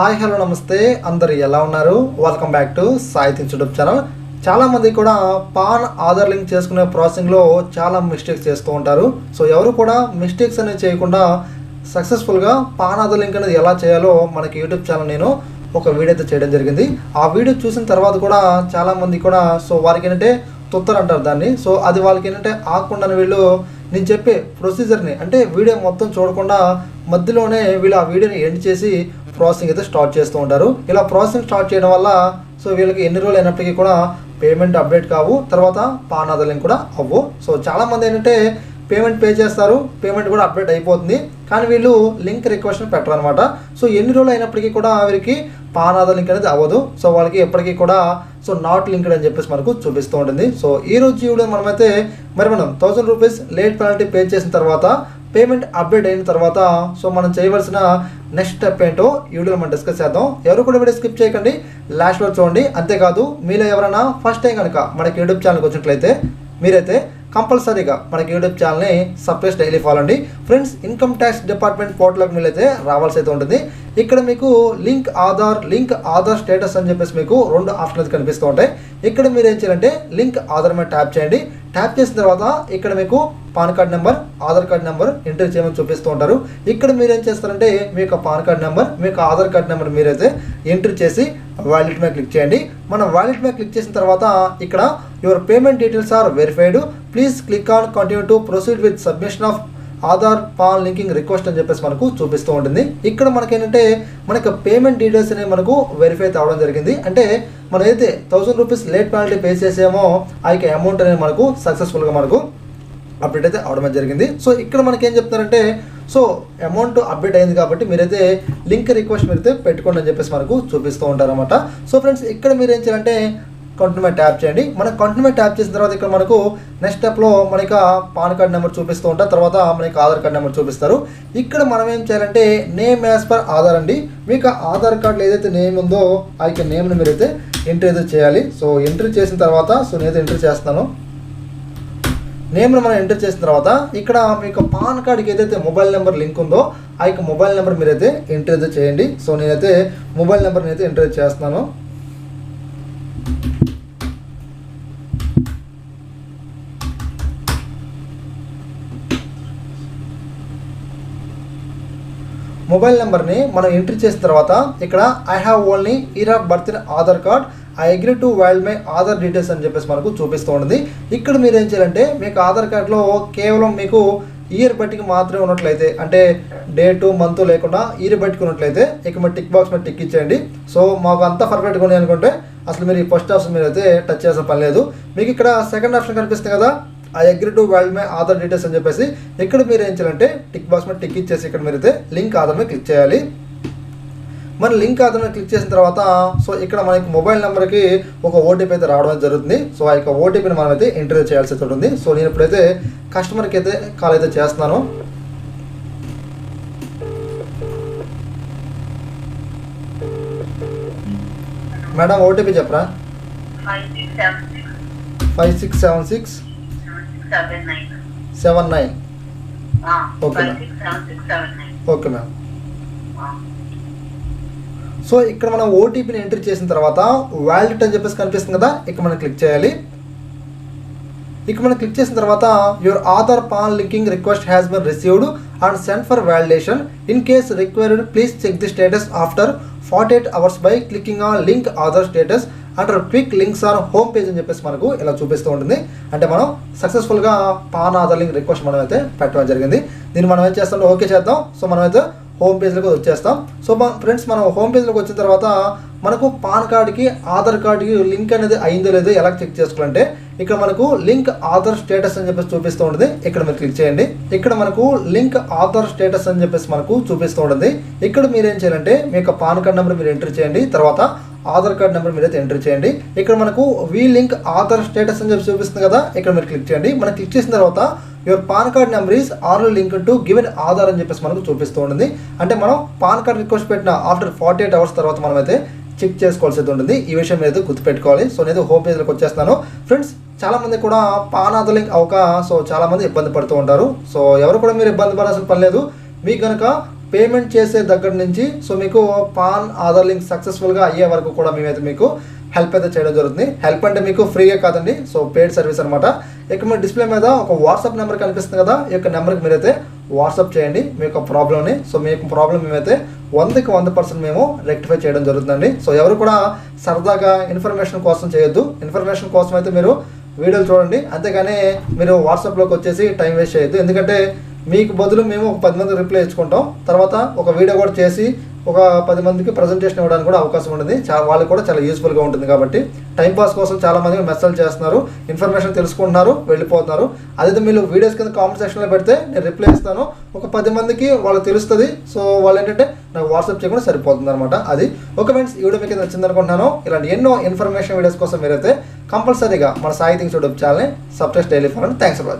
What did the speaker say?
Hi hello నమస్తే. అందరు ఎలా ఉన్నారు? Welcome back to Sahityam YouTube channel చాలా మంది కూడా పాన్ ఆధార్ లింక్ చేసుకునే ప్రాసెసింగ్లో చాలా మిస్టేక్స్ చేస్తూ ఉంటారు. సో ఎవరు కూడా మిస్టేక్స్ అనేవి చేయకుండా సక్సెస్ఫుల్గా పాన్ ఆధార్ లింక్ అనేది ఎలా చేయాలో మనకి యూట్యూబ్ ఛానల్ నేను ఒక వీడియో అయితే చేయడం జరిగింది. ఆ వీడియో చూసిన తర్వాత కూడా చాలామంది కూడా సో వారికి ఏంటంటే తుత్తర్ అంటారు దాన్ని. సో అది వాళ్ళకి ఏంటంటే ఆకుండా వీళ్ళు నేను చెప్పే ప్రొసీజర్ని అంటే వీడియో మొత్తం చూడకుండా మధ్యలోనే వీళ్ళు ఆ వీడియోని ఎండ్ చేసి ప్రాసెసింగ్ అయితే స్టార్ట్ చేస్తూ ఉంటారు. ఇలా ప్రాసెసింగ్ స్టార్ట్ చేయడం వల్ల సో వీళ్ళకి ఎన్ని రోజులు అయినప్పటికీ కూడా పేమెంట్ అప్డేట్ కావు. తర్వాత పాన్ ఆధార్ లింక్ కూడా అవ్వు. సో చాలామంది ఏంటంటే పేమెంట్ పే చేస్తారు పేమెంట్ కూడా అప్డేట్ అయిపోతుంది. కానీ వీళ్ళు లింక్ రిక్వెస్ట్ పెట్టరు అనమాట సో ఎన్ని రోజులు అయినప్పటికీ కూడా వీరికి పాన్ ఆధార్ లింక్ అనేది అవ్వదు. సో వాళ్ళకి ఎప్పటికీ కూడా సో నాట్ లింక్డ్ అని చెప్పేసి మనకు చూపిస్తూ ఉంటుంది. సో ఈ రోజు వీడియో మనమైతే మరి మనం thousand rupees late penalty pay చేసిన తర్వాత పేమెంట్ అప్డేట్ అయిన తర్వాత సో మనం చేయవలసిన నెక్స్ట్ స్టెప్ ఏంటో ఈ వీడియోలో మనం డిస్కస్ చేద్దాం. ఎవరు కూడా వీడియో స్కిప్ చేయకండి. లాస్ట్ వరకు చూడండి. అంతేకాదు మీలో ఎవరైనా ఫస్ట్ టైం కనుక మనకి యూట్యూబ్ ఛానల్కి వచ్చినట్లయితే మీరైతే కంపల్సరీగా మనకి యూట్యూబ్ ఛానల్ని సబ్స్క్రైబ్ డైలీ ఫాలో అండి. ఫ్రెండ్స్ ఇన్కమ్ ట్యాక్స్ డిపార్ట్మెంట్ పోర్టల్కి మీరైతే రావాల్సి అయితే ఉంటుంది. ఇక్కడ మీకు link Aadhaar link Aadhaar status అని చెప్పేసి మీకు రెండు ఆప్షన్స్ కనిపిస్తూ ఉంటాయి. ఇక్కడ మీరు ఏం చేయాలంటే లింక్ ఆధార్ మీద ట్యాప్ చేయండి. ట్యాప్ చేసిన తర్వాత ఇక్కడ మీకు PAN card number Aadhaar card number enter చేయమని చూపిస్తూ ఉంటారు. ఇక్కడ మీరు ఏం చేస్తారంటే మీ యొక్క పాన్ కార్డ్ నెంబర్ మీ యొక్క ఆధార్ కార్డ్ నెంబర్ మీరైతే ఎంటర్ చేసి వాలెట్ మీద క్లిక్ చేయండి. మనం వాలెట్ మీద క్లిక్ చేసిన తర్వాత ఇక్కడ your payment details are verified. Please click on continue to proceed with submission of Aadhaar PAN linking request అని చెప్పేసి మనకు చూపిస్తూ ఉంటుంది. ఇక్కడ మనకేంటంటే మనకి పేమెంట్ డీటెయిల్స్ అనేవి మనకు వెరిఫై అవ్వడం జరిగింది. అంటే మనం అయితే thousand rupees late penalty pay చేసామో ఆ యొక్క అమౌంట్ అనేది మనకు సక్సెస్ఫుల్గా మనకు అప్డేట్ అయితే అవడం జరిగింది. సో ఇక్కడ మనకి ఏం చెప్తారంటే సో అమౌంట్ అప్డేట్ అయింది కాబట్టి మీరైతే లింక్ రిక్వెస్ట్ మీరైతే పెట్టుకోండి అని చెప్పేసి మనకు చూపిస్తూ ఉంటారనమాట సో ఫ్రెండ్స్ ఇక్కడ మీరు ఏం చేయాలంటే కంటిన్యూ ట్యాప్ చేయండి. మన కంటిన్యూ ట్యాప్ చేసిన తర్వాత ఇక్కడ మనకు నెక్స్ట్ స్టెప్లో మనకి పాన్ కార్డ్ నెంబర్ చూపిస్తూ ఉంటారు తర్వాత మనకి ఆధార్ కార్డ్ నెంబర్ చూపిస్తారు. ఇక్కడ మనం ఏం చేయాలంటే నేమ్ యాజ్ పర్ ఆధార్ అండి. మీకు ఆధార్ కార్డులో ఏదైతే నేమ్ ఉందో ఆ యొక్క నేమ్ని మీరైతే ఎంట్రీ అయితే చేయాలి. సో ఎంట్రీ చేసిన తర్వాత సో నేనైతే ఎంట్రీ చేస్తాను నేమ్ను మనం ఎంటర్ చేసిన తర్వాత ఇక్కడ మీకు పాన్ కార్డ్కి ఏదైతే మొబైల్ నెంబర్ లింక్ ఉందో ఆ యొక్క మొబైల్ నెంబర్ మీరైతే ఎంటర్ అయితే చేయండి. సో నేనైతే మొబైల్ నెంబర్ని అయితే ఎంటర్ చేస్తున్నాను. మొబైల్ నెంబర్ని మనం ఎంట్రీ చేసిన తర్వాత ఇక్కడ I have only year of birth in Aadhaar card I agree to valid my Aadhaar details అని చెప్పేసి మనకు చూపిస్తూ ఉంటుంది ఇక్కడ మీరు ఏం చేయాలంటే మీకు ఆధార్ కార్డులో కేవలం మీకు ఇయర్ బట్టికి మాత్రమే ఉన్నట్లయితే అంటే డేటు మంత్ లేకుండా ఇయర్ బట్టికి ఉన్నట్లయితే ఇక మీరు టిక్ బాక్స్ మీద టిక్ ఇచ్చేయండి. సో మాకు అంతా పర్ఫెక్ట్గా ఉన్నాయి అనుకుంటే అసలు మీరు ఈ ఫస్ట్ ఆప్షన్ మీరు అయితే టచ్ చేసిన పని లేదు. మీకు ఇక్కడ సెకండ్ ఆప్షన్ కనిపిస్తుంది కదా? I agree to valid my Aadhaar details అని చెప్పేసి ఇక్కడ మీరు ఏం చేయాలంటే టిక్ బాక్స్ మీద టిక్ ఇచ్చేసి ఇక్కడ మీరైతే లింక్ ఆధార్ మీద క్లిక్ చేయాలి. మన లింక్ ఆధార్ మీద క్లిక్ చేసిన తర్వాత సో ఇక్కడ మనకి మొబైల్ నెంబర్కి ఒక ఓటీపీ అయితే రావడం జరుగుతుంది. సో ఆ యొక్క ఓటీపీని మనం అయితే ఎంటర్ చేయాల్సి అయితే ఉంటుంది. సో నేను ఇప్పుడైతే కస్టమర్కి అయితే కాల్ అయితే చేస్తున్నాను. మేడం ఓటీపీ చెప్పరా? Five six seven six. Seven six seven nine. Okay ma'am so ఇక్కడ మనం ఓటీపీని ఎంటర్ చేసిన తర్వాత వ్యాలిడ్ అని చెప్పేసి కనిపిస్తుంది కదా ఇక్కడ మనం క్లిక్ చేయాలి. ఇక్కడ మనం క్లిక్ చేసిన తర్వాత your Aadhaar PAN linking request has been received and send for validation in case required please check the status after forty eight hours by clicking on link Aadhaar status అంటారు. Quick links on home page అని చెప్పేసి మనకు ఇలా చూపిస్తూ ఉంటుంది. అంటే మనం సక్సెస్ఫుల్గా పాన్ ఆధార్ లింక్ రిక్వెస్ట్ మనం అయితే పెట్టడం జరిగింది. దీన్ని మనం ఏం చేస్తాం? ఓకే చేద్దాం. సో మనమైతే హోమ్ పేజ్లోకి వచ్చేస్తాం. సో మా ఫ్రెండ్స్ మనం హోమ్ పేజ్లోకి వచ్చిన తర్వాత మనకు పాన్ కార్డ్కి ఆధార్ కార్డ్కి లింక్ అనేది అయిందో లేదో ఎలా చెక్ చేసుకోవాలంటే ఇక్కడ మనకు లింక్ ఆధార్ స్టేటస్ అని చెప్పేసి చూపిస్తూ ఉంటుంది. ఇక్కడ మీరు క్లిక్ చేయండి. ఇక్కడ మనకు లింక్ ఆధార్ స్టేటస్ అని చెప్పేసి మనకు చూపిస్తూ ఉంటుంది. ఇక్కడ మీరు ఏం చేయాలంటే మీ యొక్క పాన్ కార్డ్ నెంబర్ మీరు ఎంటర్ చేయండి. తర్వాత ఆధార్ కార్డ్ నెంబర్ మీరైతే ఎంటర్ చేయండి. ఇక్కడ మనకు వీ లింక్ ఆధార్ స్టేటస్ అని చెప్పి చూపిస్తుంది కదా ఇక్కడ మీరు క్లిక్ చేయండి. మనం క్లిక్ చేసిన తర్వాత your PAN card number is are link to given Aadhaar అని చెప్పేసి మనకు చూపిస్తూ ఉంటుంది. అంటే మనం పాన్ కార్డ్ రిక్వెస్ట్ పెట్టిన ఆఫ్టర్ ఫార్టీ ఎయిట్ అవర్స్ తర్వాత మనమైతే చెక్ చేసుకోవాల్సి ఉంటుంది. ఈ విషయం మీద గుర్తుపెట్టుకోవాలి. సో నేను హోమ్ పేజ్లోకి వచ్చేస్తాను ఫ్రెండ్స్ చాలా మంది కూడా పాన్ ఆధార్ లింక్ అవక సో చాలా మంది ఇబ్బంది పడుతూ ఉంటారు. సో ఎవరు కూడా మీరు ఇబ్బంది పడాల్సిన పని లేదు. మీకు కనుక పేమెంట్ చేసే దగ్గర నుంచి సో మీకు పాన్ ఆధార్ లింక్ సక్సెస్ఫుల్గా అయ్యే వరకు కూడా మేమైతే మీకు హెల్ప్ అయితే చేయడం జరుగుతుంది. హెల్ప్ అంటే మీకు ఫ్రీగా కాదండి సో పెయిడ్ సర్వీస్ అనమాట ఇక్కడ మీ డిస్ప్లే మీద ఒక వాట్సాప్ నెంబర్ కనిపిస్తుంది కదా ఈ యొక్క నెంబర్కి మీరైతే వాట్సాప్ చేయండి మీ యొక్క ప్రాబ్లమ్ని సో మీ యొక్క ప్రాబ్లం మేమైతే వందకి వంద పర్సెంట్ మేము రెక్టిఫై చేయడం జరుగుతుందండి. సో ఎవరు కూడా సరదాగా ఇన్ఫర్మేషన్ కోసం చేయొద్దు. ఇన్ఫర్మేషన్ కోసం అయితే మీరు వీడియోలు చూడండి. అంతేగాని మీరు వాట్సాప్లోకి వచ్చేసి టైం వేస్ట్ చేయొద్దు. ఎందుకంటే మీకు బదులు మేము ఒక పది మంది రిప్లై ఇచ్చుకుంటాం. తర్వాత ఒక వీడియో కూడా చేసి ఒక పది మందికి ప్రజెంటేషన్ ఇవ్వడానికి కూడా అవకాశం ఉంటుంది చాలా వాళ్ళకి కూడా చాలా యూస్ఫుల్గా ఉంటుంది కాబట్టి టైంపాస్ కోసం చాలామంది మెసేజ్ చేస్తున్నారు. ఇన్ఫర్మేషన్ తెలుసుకుంటున్నారు వెళ్ళిపోతున్నారు. అదే మీరు వీడియోస్ కింద కామెంట్ సెక్షన్లో పెడితే నేను రిప్లై ఇస్తాను. ఒక పది మందికి వాళ్ళకి తెలుస్తుంది. సో వాళ్ళు ఏంటంటే నాకు వాట్సాప్ చేయకుండా సరిపోతుంది అనమాట అది. ఓకే ఫ్రెండ్స్ ఈ వీడియో మీకు నచ్చింది అనుకుంటున్నాను. ఇలాంటి ఎన్నో ఇన్ఫర్మేషన్ వీడియోస్ కోసం మీరైతే కంపల్సరీగా మన సాయి థింగ్స్ యూట్యూబ్ ఛానల్ని subscribe daily for thanks for watching